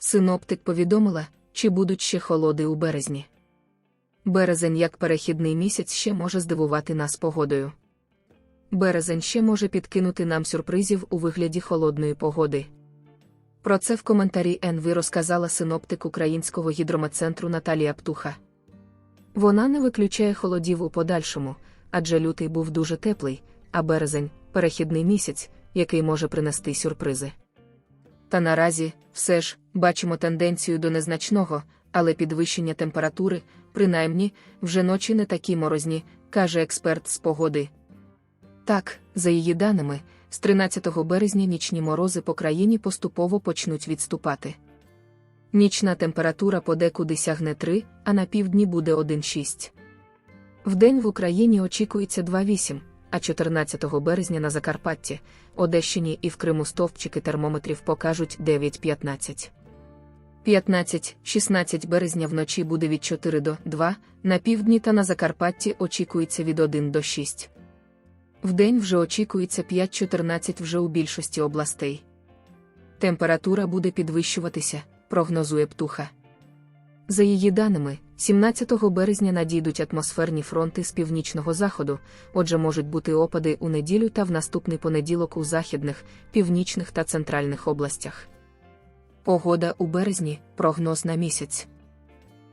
Синоптик повідомила, чи будуть ще холоди у березні. Березень як перехідний місяць ще може здивувати нас погодою. Березень ще може підкинути нам сюрпризів у вигляді холодної погоди. Про це в коментарі НВ розказала синоптик Українського гідрометцентру Наталія Птуха. Вона не виключає холодів у подальшому, адже лютий був дуже теплий, а березень перехідний місяць, який може принести сюрпризи. Та наразі, все ж, бачимо тенденцію до незначного, але підвищення температури, принаймні, вже ночі не такі морозні, каже експерт з погоди. Так, за її даними, з 13 березня нічні морози по країні поступово почнуть відступати. Нічна температура подекуди сягне 3, а на півдні буде 1,6. Вдень в Україні очікується 2,8, а 14 березня на Закарпатті, Одещині і в Криму стовпчики термометрів покажуть 9-15. 15-16 березня вночі буде від 4 до 2, на півдні та на Закарпатті очікується від 1 до 6. Вдень вже очікується 5-14 вже у більшості областей. Температура буде підвищуватися, прогнозує птуха. За її даними, 17 березня надійдуть атмосферні фронти з північного заходу, отже, можуть бути опади у неділю та в наступний понеділок у західних, північних та центральних областях. Погода у березні прогноз на місяць.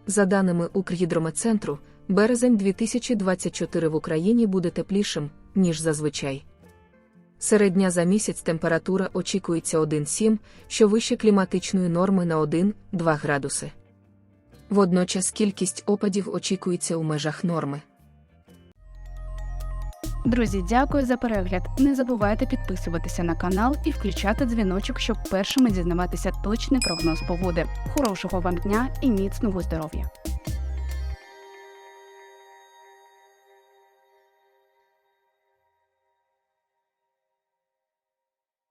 За даними Укргідрометцентру, березень 2024 в Україні буде теплішим, ніж зазвичай. Середня за місяць температура очікується 1,7, що вище кліматичної норми на 1-2 градуси. Водночас кількість опадів очікується у межах норми. Друзі, дякую за перегляд. Не забувайте підписуватися на канал і включати дзвіночок, щоб першими дізнаватися точний прогноз погоди. Хорошого вам дня і міцного здоров'я!